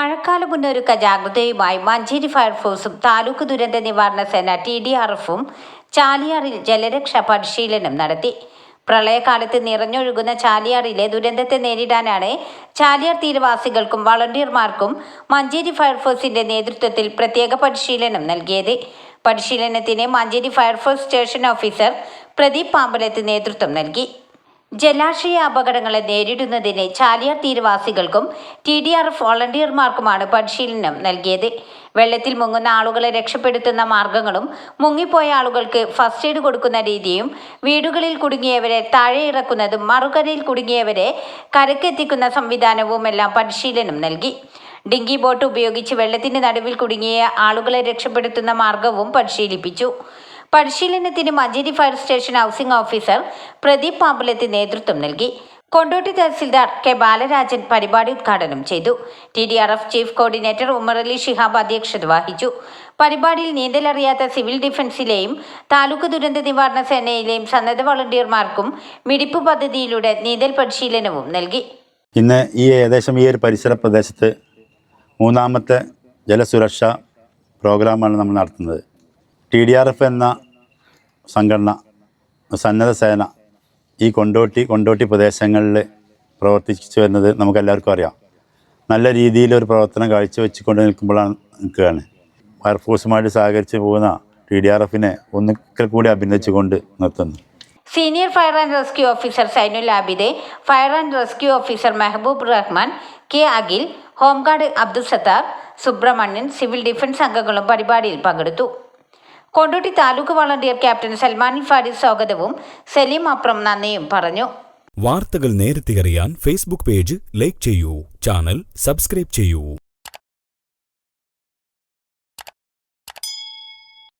മഴക്കാല മുന്നൊരുക്ക ജാഗ്രതയുമായി മഞ്ചേരി ഫയർഫോഴ്സും താലൂക്ക് ദുരന്ത നിവാരണ സേന ടി ഡി ആർ എഫും ചാലിയാറിൽ ജലരക്ഷാ പരിശീലനം നടത്തി. പ്രളയകാലത്ത് നിറഞ്ഞൊഴുകുന്ന ചാലിയാറിലെ ദുരന്തത്തെ നേരിടാനാണ് ചാലിയാർ തീരവാസികൾക്കും വളണ്ടിയർമാർക്കും മഞ്ചേരി ഫയർഫോഴ്സിന്റെ നേതൃത്വത്തിൽ പ്രത്യേക പരിശീലനം നൽകിയത്. പരിശീലനത്തിന് Manjeri fire force station officer Pradeep Pampalath നേതൃത്വം നൽകി. ജലാശയ അപകടങ്ങളെ നേരിടുന്നതിന് ചാലിയാർ തീരവാസികൾക്കും ടി ഡി ആർ വോളണ്ടിയർമാർക്കുമാണ് പരിശീലനം നൽകിയത്. വെള്ളത്തിൽ മുങ്ങുന്ന ആളുകളെ രക്ഷപ്പെടുത്തുന്ന മാർഗങ്ങളും മുങ്ങിപ്പോയ ആളുകൾക്ക് ഫസ്റ്റ് എയ്ഡ് കൊടുക്കുന്ന രീതിയും വീടുകളിൽ കുടുങ്ങിയവരെ താഴെ ഇറക്കുന്നതും മറുകരയിൽ കുടുങ്ങിയവരെ കരക്കെത്തിക്കുന്ന സംവിധാനവും എല്ലാം പരിശീലനം നൽകി. ഡിങ്കി ബോട്ട് ഉപയോഗിച്ച് വെള്ളത്തിന്റെ നടുവിൽ കുടുങ്ങിയ ആളുകളെ രക്ഷപ്പെടുത്തുന്ന മാർഗവും പരിശീലിപ്പിച്ചു. പരിശീലനത്തിന് Manjeri fire station housing officer Pradeep Pampulathi നേതൃത്വം നൽകി. കൊണ്ടോട്ടി തഹസിൽദാർ കെ ബാലരാജൻ പരിപാടി ഉദ്ഘാടനം ചെയ്തു. T D R F chief coordinator Umar Ali Shihab അധ്യക്ഷത വഹിച്ചു. പരിപാടിയിൽ നീന്തലറിയാത്ത സിവിൽ ഡിഫൻസിലെയും താലൂക്ക് ദുരന്ത നിവാരണ സേനയിലെയും സന്നദ്ധ വളണ്ടിയർമാർക്കും മിടിപ്പ് പദ്ധതിയിലൂടെ നീന്തൽ പരിശീലനവും നൽകി. ഇന്ന് ഈ ഏകദേശം ഈ ഒരു പരിസര പ്രദേശത്ത് മൂന്നാമത്തെ ജലസുരക്ഷ പ്രോഗ്രാമാണ് നമ്മൾ നടത്തുന്നത്. ടി ഡി ആർ എഫ് എന്ന സംഘടന സന്നദ്ധ സേന ഈ കൊണ്ടോട്ടി കൊണ്ടോട്ടി പ്രദേശങ്ങളിൽ പ്രവർത്തിച്ചു വരുന്നത് നമുക്കെല്ലാവർക്കും അറിയാം. നല്ല രീതിയിലൊരു പ്രവർത്തനം കാഴ്ചവെച്ചുകൊണ്ട് നിൽക്കുമ്പോഴാണ് നിൽക്കുകയാണ്. ഫയർഫോഴ്സുമായിട്ട് സഹകരിച്ച് പോകുന്ന ടി ഡി ആർ എഫിനെ ഒന്നിക്കൽ കൂടി അഭിനന്ദിച്ചുകൊണ്ട് നിർത്തുന്നു. Senior fire and rescue officer Sainul Abid fire and rescue officer Mehboob Rahman K Akhil home guard Abdul Sathar Subramanian civil defence അംഗങ്ങളും പരിപാടിയിൽ പങ്കെടുത്തു. കൊണ്ടോട്ടി താലൂക്ക് വളണ്ടിയർ ക്യാപ്റ്റൻ സൽമാൻ ഫാരി സ്വാഗതവും സലീം അപ്രം നന്ദിയും പറഞ്ഞു. വാർത്തകൾ നേരത്തെ അറിയാൻ ഫേസ്ബുക്ക് പേജ് ലൈക്ക് ചെയ്യൂ ചാനൽ സബ്സ്ക്രൈബ് ചെയ്യൂ.